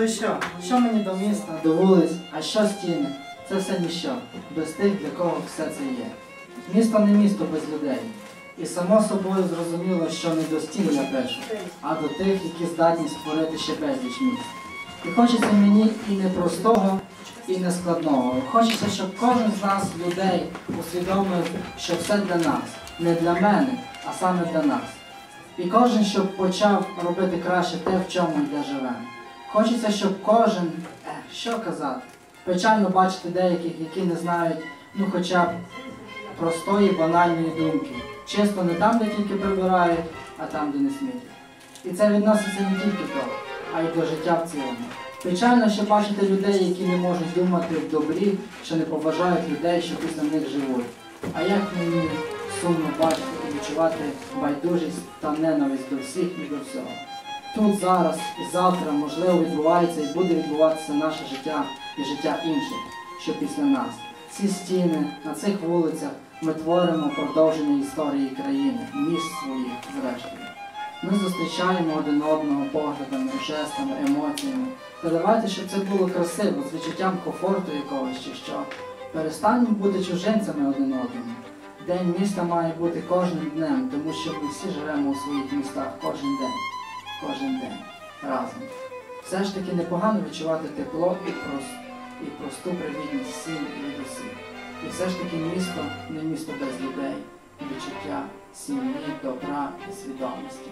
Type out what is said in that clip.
і що? Що мені до міста, до вулиць, а що стіни? Це все ніщо, без тих, для кого все це є. Місто не місто без людей. І само собою зрозуміло, що не до стін я пишу, а до тих, які здатні створити ще безліч міст. І хочеться мені і не простого, і не складного. Хочеться, щоб кожен з нас, людей, усвідомив, що все для нас, не для мене, а саме для нас. І кожен, щоб почав робити краще те, в чому і де живе. Хочеться, щоб кожен, що казати, печально бачити деяких, які не знають, ну хоча б простої банальної думки. Чисто не там, де тільки прибирають, а там, де не смітять. І це відноситься не тільки до, а й до життя в цілому. Печально ще бачити людей, які не можуть думати в добрі, що не поважають людей, що після них живуть. А як мені сумно бачити і відчувати байдужість та ненависть до всіх і до всього. Тут зараз і завтра можливо відбувається і буде відбуватися наше життя і життя інших, що після нас. Ці стіни на цих вулицях ми творимо продовження історії країни, міст своїх, зрештою. Ми зустрічаємо один одного поглядами, жестами, емоціями. Та давайте, щоб це було красиво, з відчуттям комфорту якогось чи що. Перестанемо бути чужинцями один одному. День міста має бути кожним днем, тому що ми всі живемо у своїх містах кожен день, кожен день разом. Все ж таки непогано відчувати тепло і, просто, і просту привітність всім і від усіх. І все ж таки місто не місто без людей, відчуття сім'ї, добра і свідомості.